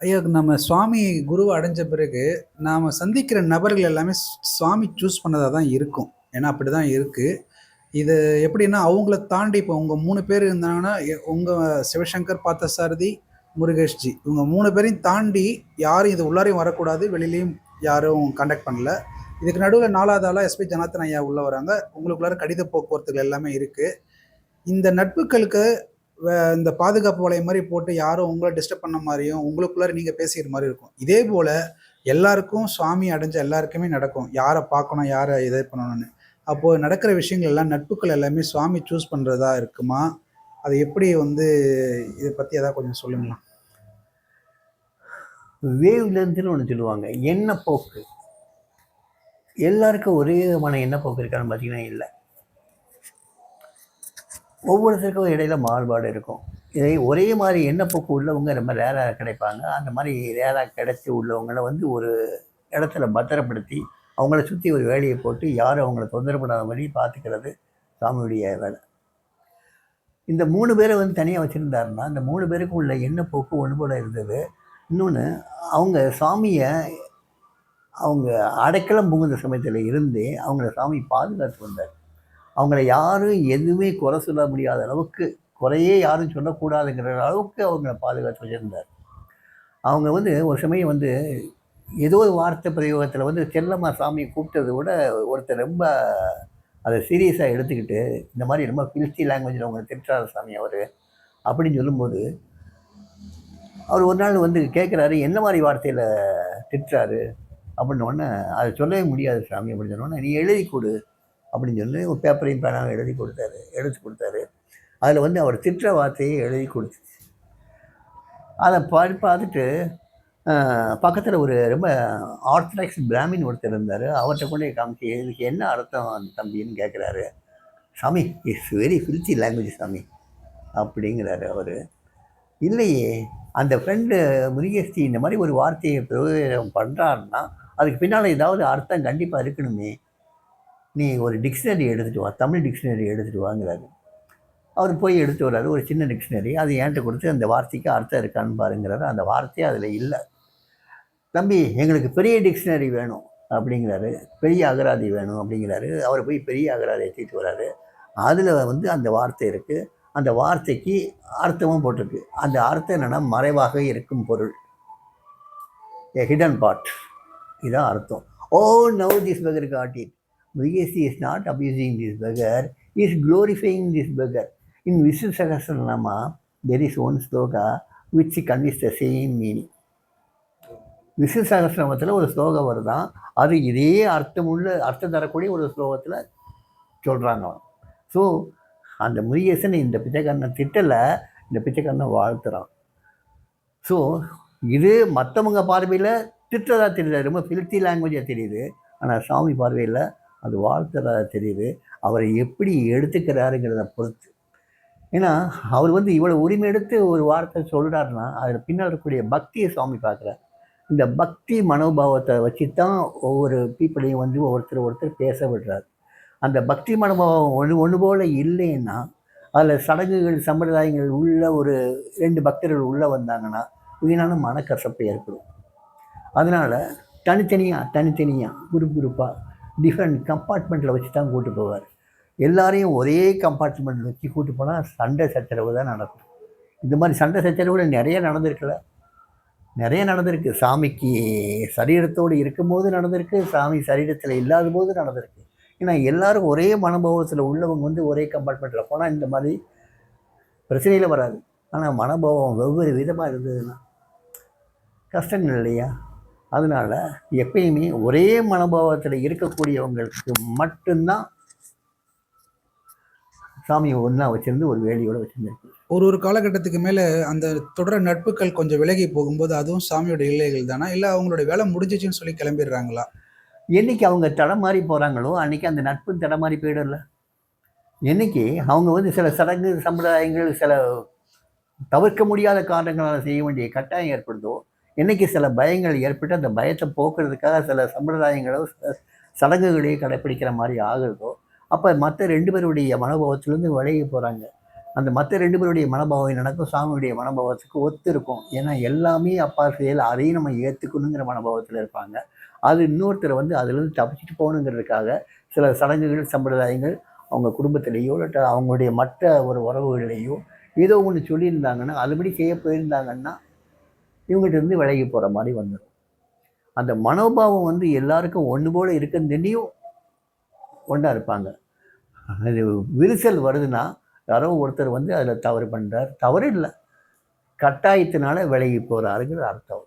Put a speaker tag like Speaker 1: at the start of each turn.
Speaker 1: ஐயா நம்ம சுவாமி குருவை அடைஞ்ச பிறகு நாம் சந்திக்கிற நபர்கள் எல்லாமே சுவாமி சூஸ் பண்ணதாக தான் இருக்கும். ஏன்னா அப்படி தான் இருக்குது இது எப்படின்னா அவங்கள தாண்டி இப்போ உங்கள் மூணு பேர் இருந்தாங்கன்னா உங்கள் சிவசங்கர் பார்த்தசாரதி முருகேஷ்ஜி இவங்க மூணு பேரையும் தாண்டி யாரும் இது உள்ளாரையும் வரக்கூடாது வெளியிலையும் யாரும் கண்டக்ட் பண்ணல. இதுக்கு நடுவில் நாலாவது ஆளாக எஸ்பி ஜனார்த்தன் ஐயா உள்ளே வராங்க. உங்களுக்குள்ளார கடித போக்குவரத்துகள் எல்லாமே இருக்குது இந்த நட்புகளுக்கு இந்த பாதுகாப்பு வளையம் மாதிரி போட்டு யாரும் உங்களை டிஸ்டர்ப் பண்ண மாதிரியும் உங்களுக்குள்ளார நீங்கள் பேசிக்கிற மாதிரி இருக்கும். இதே போல் எல்லாருக்கும் சுவாமி அடைஞ்ச எல்லாருக்குமே நடக்கும். யாரை பார்க்கணும் யாரை இதை பண்ணணும்னு. அப்போது நடக்கிற விஷயங்கள் எல்லாம் நட்புகள் எல்லாமே சுவாமி சூஸ் பண்ணுறதா இருக்குமா? அது எப்படி வந்து இதை பற்றி எதாவது கொஞ்சம் சொல்லுங்களேன்.
Speaker 2: வேவ் ஒன்று சொல்லுவாங்க. எண்ணப்போக்கு. எல்லாருக்கும் ஒரே விதமான எண்ணப்போக்கு இருக்கான்னு பார்த்தீங்கன்னா இல்லை. ஒவ்வொருத்தருக்கும் இடையில மாறுபாடு இருக்கும். இதை ஒரே மாதிரி எண்ணப்போக்கு உள்ளவங்க ரொம்ப ரேராக கிடைப்பாங்க. அந்த மாதிரி ரேராக கிடைச்சி உள்ளவங்கள வந்து ஒரு இடத்துல பத்திரப்படுத்தி அவங்கள சுற்றி ஒரு வேலையை போட்டு யாரும் அவங்கள தொந்தரவு பண்ணாத மாதிரி பார்த்துக்கிறது சாமியுடைய வேலை. இந்த மூணு பேரை வந்து தனியாக வச்சுருந்தாருன்னா அந்த மூணு பேருக்கும் உள்ள எண்ணப்போக்கு ஒன்று போல் இருந்தது. இன்னொன்று அவங்க சாமியை அவங்க அடைக்கலம் புகுந்த சமயத்தில் இருந்தே அவங்கள சாமி பாதுகாத்து வந்தார். அவங்கள யாரும் எதுவுமே குறை சொல்ல முடியாத அளவுக்கு குறையே யாரும் சொல்லக்கூடாதுங்கிற அளவுக்கு அவங்கள பாதுகாத்து வச்சுருந்தார். அவங்க வந்து ஒரு சமயம் வந்து ஏதோ ஒரு வார்த்தை பிரயோகத்தில் வந்து செல்லம்மா சாமியை கூப்பிட்டதை விட ஒருத்தர் ரொம்ப அதை சீரியஸாக எடுத்துக்கிட்டு இந்த மாதிரி ரொம்ப பில்ஸ்டி லாங்குவேஜில் அவங்க திட்டுறாரு சாமி அவர் அப்படின்னு சொல்லும்போது அவர் ஒரு நாள் வந்து கேட்குறாரு என்ன மாதிரி வார்த்தையில் திட்டுறாரு? அப்படின்னோடனே அதை சொல்லவே முடியாது சாமி அப்படின்னு சொன்னோன்னே நீ எழுதி கொடு அப்படின்னு சொல்லி ஒரு பேப்பரையும் பேனாவும் எழுதி கொடுத்தாரு எழுதி கொடுத்தாரு. அதில் வந்து அவர் திட்ட வார்த்தையை எழுதி கொடுத்து அதை பாடி பார்த்துட்டு பக்கத்தில் ஒரு ரொம்ப ஆர்த்தடாக்ஸ் பிராமின் ஒருத்தர் இருந்தார். அவர்கிட்ட கொண்டு காமிச்சு இதுக்கு என்ன அர்த்தம் அந்த தம்பின்னு கேட்குறாரு சாமி இட்ஸ் வெரி ஃபில்த்தி லாங்குவேஜ் சாமி அப்படிங்கிறாரு அவர். இல்லையே அந்த ஃப்ரெண்டு முருகேஷ்டி இந்த மாதிரி ஒரு வார்த்தையை பிரயோகம் பண்ணுறாருன்னா அதுக்கு பின்னால் ஏதாவது அர்த்தம் கண்டிப்பாக இருக்கணுமே. நீ ஒரு டிக்ஷனரி எடுத்துகிட்டு வா தமிழ் டிக்ஷனரி எடுத்துகிட்டு வாங்கிறாரு. அவர் போய் எடுத்து வர்றாரு ஒரு சின்ன டிக்ஷனரி அது என்கிட்ட கொடுத்து அந்த வார்த்தைக்கு அர்த்தம் இருக்கான்னு பாருங்கிறாரு. அந்த வார்த்தையே அதில் இல்லை. தம்பி எங்களுக்கு பெரிய டிக்ஷனரி வேணும் அப்படிங்கிறாரு. பெரிய அகராதி வேணும் அப்படிங்கிறாரு. அவர் போய் பெரிய அகராதி எடுத்துகிட்டு வர்றாரு. அதில் வந்து அந்த வார்த்தை இருக்குது அந்த வார்த்தைக்கு அர்த்தமும் போட்டிருக்கு. அந்த அர்த்தம் என்னென்னா மறைவாக இருக்கும் பொருள். ஹிடன் பார்ட் இதான் அர்த்தம். ஓ now this beggar it is not abusing this beggar is glorifying this beggar in Vishnu Sahasranama there is one shloka which conveys the same meaning Vishnu சகசிரமத்தில் ஒரு ஸ்லோகம் வருதான் அது இதே அர்த்தமுள்ள அர்த்தம் தரக்கூடிய ஒரு ஸ்லோகத்தில் சொல்கிறாங்க ஸோ அந்த முருகேசன் இந்த பிச்சைக்காரனை திட்டலை இந்த பிச்சைக்காரனை வாழ்த்துறான். ஸோ இது மற்றவங்க பார்வையில் திட்டதாக தெரியுது. ரொம்ப ஃபில்த்தி லாங்குவேஜாக தெரியுது. ஆனால் சாமி பார்வையில் அது வாழ்த்துறதா தெரியுது. அவரை எப்படி எடுத்துக்கிறாருங்கிறத பொறுத்து. ஏன்னா அவர் வந்து இவ்வளோ உரிமை எடுத்து ஒரு வார்த்தை சொல்கிறாருன்னா அதில் பின்னால் இருக்கக்கூடிய பக்தியை சுவாமி பார்க்குறார். இந்த பக்தி மனோபாவத்தை வச்சு தான் ஒவ்வொரு பீப்புளையும் வந்து ஒருத்தர் ஒருத்தர் பேச விடுறாரு. அந்த பக்தி மனோபாவம் ஒன்று ஒன்று போல் இல்லைன்னா அதில் சடங்குகள் சம்பிரதாயங்கள் உள்ள ஒரு ரெண்டு பக்தர்கள் உள்ளே வந்தாங்கன்னா வீணான மனக்கசப்பு ஏற்படும். அதனால் தனித்தனியாக தனித்தனியாக குரூப் குரூப்பாக டிஃப்ரெண்ட் கம்பார்ட்மெண்ட்டில் வச்சு தான் கூட்டு போவார். எல்லாரையும் ஒரே கம்பார்ட்மெண்ட் வச்சு கூட்டு போனால் சண்டை சச்சரவு தான் நடக்கும். இந்த மாதிரி சண்டை சச்சரவுகள் நிறைய நடந்திருக்குல்ல. நிறைய நடந்திருக்கு. சாமிக்கு சரீரத்தோடு இருக்கும்போது நடந்திருக்கு. சாமி சரீரத்தில் இல்லாத போது நடந்திருக்கு. ஏன்னா எல்லோரும் ஒரே மனோபாவத்தில் உள்ளவங்க வந்து ஒரே கம்பார்ட்மெண்ட்டில் போனால் இந்த மாதிரி பிரச்சனையில் வராது. ஆனால் மனோபாவம் வெவ்வேறு விதமாக இருந்ததுன்னா கஷ்டங்கள் இல்லையா? அதனால் எப்பயுமே ஒரே மனோபாவத்தில் இருக்கக்கூடியவங்களுக்கு மட்டும்தான் சாமியை ஒன்றா வச்சுருந்து ஒரு வேலையோடு வச்சுருந்துருக்கு
Speaker 1: ஒரு ஒரு காலகட்டத்துக்கு மேலே அந்த தொடர் நட்புகள் கொஞ்சம் விலகி போகும்போது அதுவும் சாமியோட இல்லைகள் தானா? இல்லை அவங்களுடைய வேலை முடிஞ்சிச்சுன்னு சொல்லி கிளம்பிடுறாங்களா?
Speaker 2: என்னைக்கு அவங்க தடமாறி போகிறாங்களோ அன்றைக்கி அந்த நட்பு தடமாறி போயிடும்ல. என்னைக்கு அவங்க வந்து சில சடங்கு சம்பிரதாயங்கள் சில தவிர்க்க முடியாத காரணங்களால் செய்ய வேண்டிய கட்டாயம் ஏற்படுதோ என்னைக்கு சில பயங்கள் ஏற்பட்டு அந்த பயத்தை போக்குறதுக்காக சில சம்பிரதாயங்களோ சில சடங்குகளையும் கடைப்பிடிக்கிற மாதிரி ஆகுறதோ அப்போ மற்ற ரெண்டு பேருடைய மனோபாவத்திலேருந்து விலகி போகிறாங்க அந்த மற்ற ரெண்டு பேருடைய மனோபாவம் நடக்கும் சாமியுடைய மனோபாவத்துக்கு ஒத்து இருக்கும். ஏன்னா எல்லாமே அப்பா செயல் அதையும் நம்ம ஏற்றுக்கணுங்கிற மனோபாவத்தில் இருப்பாங்க. அது இன்னொருத்தர் வந்து அதுலேருந்து தப்பிச்சுட்டு போகணுங்கிறதுக்காக சில சடங்குகள் சம்பிரதாயங்கள் அவங்க குடும்பத்திலேயோ இல்லாட்ட அவங்களுடைய மற்ற ஒரு உறவுகளிலேயோ ஏதோ ஒன்று சொல்லியிருந்தாங்கன்னா அதுபடி செய்ய போயிருந்தாங்கன்னா இவங்ககிட்ட இருந்து விலகி போகிற மாதிரி வந்துடும் அந்த மனோபாவம் வந்து எல்லாருக்கும் ஒன்று போல இருக்குன்னு ஒன்றா இருப்பாங்க. அது விரிசல் வருதுன்னா யாரோ ஒருத்தர் வந்து அதில் தவறு பண்ணுறார் தவறு இல்லை. கட்டாயத்தினால விலகி போகிறாருங்கிற அர்த்தம்.